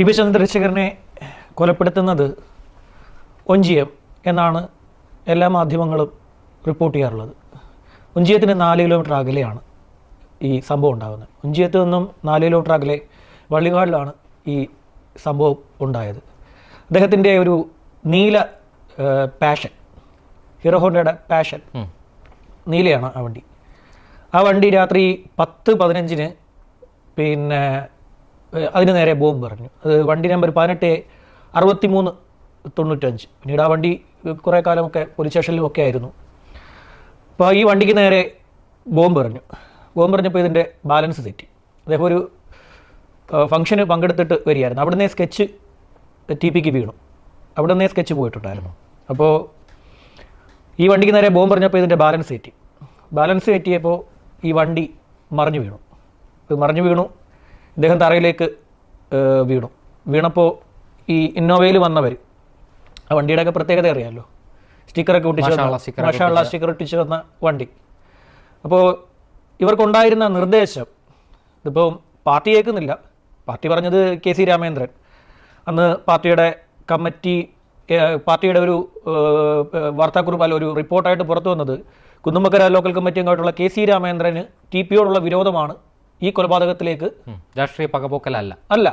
T P ചന്ദ്രശേഖരനെ കൊലപ്പെടുത്തുന്നത് ഒഞ്ചിയം എന്നാണ് എല്ലാ മാധ്യമങ്ങളും റിപ്പോർട്ട് ചെയ്യാറുള്ളത്. ഒഞ്ചിയത്തിന് നാല് കിലോമീറ്റർ അകലെയാണ് ഈ സംഭവം ഉണ്ടാകുന്നത്. ഒഞ്ചിയത്ത് നിന്നും നാല് കിലോമീറ്റർ അകലെ വള്ളികാടിലാണ് ഈ സംഭവം ഉണ്ടായത്. അദ്ദേഹത്തിന്റെ ഒരു നീല പാഷൻ ഹീറോ ഹോണ്ടയുടെ പാഷൻ നീലയാണ് ആ വണ്ടി. ആ വണ്ടി രാത്രി പത്ത് പതിനഞ്ചിന് പിന്നെ അതിന് നേരെ ബോംബ് പറഞ്ഞു അത് വണ്ടി നമ്പർ പതിനെട്ട് അറുപത്തി മൂന്ന് തൊണ്ണൂറ്റഞ്ച്. പിന്നീട് ആ വണ്ടി കുറേ കാലമൊക്കെ പോലീസ് സ്റ്റേഷനിലും ഒക്കെ ആയിരുന്നു. അപ്പോൾ ഈ വണ്ടിക്ക് നേരെ ബോംബ് പറഞ്ഞു ബോംബ് പറഞ്ഞപ്പോൾ ഇതിന്റെ ബാലൻസ് തെറ്റി. അദ്ദേഹം ഒരു ഫംഗ്ഷന് പങ്കെടുത്തിട്ട് വരികയായിരുന്നു. അവിടുന്ന് സ്കെച്ച് ടി പിക്ക് വീണു. അവിടെ നിന്നേ സ്കെച്ച് പോയിട്ടുണ്ടായിരുന്നു. അപ്പോൾ ഈ വണ്ടിക്ക് നേരെ ബോംബ് പറഞ്ഞപ്പോൾ ഇതിന്റെ ബാലൻസ് തെറ്റി. ബാലൻസ് തെറ്റിയപ്പോൾ ഈ വണ്ടി മറിഞ്ഞു വീണു. മറിഞ്ഞു വീണു. ഇദ്ദേഹം തറയിലേക്ക് വീണു. വീണപ്പോൾ ഈ ഇന്നോവയിൽ വന്നവർ ആ വണ്ടിയുടെയൊക്കെ പ്രത്യേകത അറിയാമല്ലോ സ്റ്റിക്കറൊക്കെ ഒട്ടിച്ച് മഷാള സ്റ്റിക്കർ ഒട്ടിച്ച് വന്ന വണ്ടി. അപ്പോൾ ഇവർക്കുണ്ടായിരുന്ന നിർദ്ദേശം ഇതിപ്പോൾ പാർട്ടി കേൾക്കുന്നില്ല പാർട്ടി പറഞ്ഞത് കെ സി രാമേന്ദ്രൻ. അന്ന് പാർട്ടിയുടെ കമ്മിറ്റി പാർട്ടിയുടെ ഒരു വാർത്താക്കുറിപ്പ് അല്ല ഒരു റിപ്പോർട്ടായിട്ട് പുറത്തു വന്നത് കുന്നുമക്കര ലോക്കൽ കമ്മിറ്റി അംഗമായിട്ടുള്ള കെ സി രാമേന്ദ്രന് ടി പിയോടുള്ള വിരോധമാണ്. ഈ കൊലപാതകത്തിലേക്ക്. രാഷ്ട്രീയ പകപോക്കലല്ല അല്ല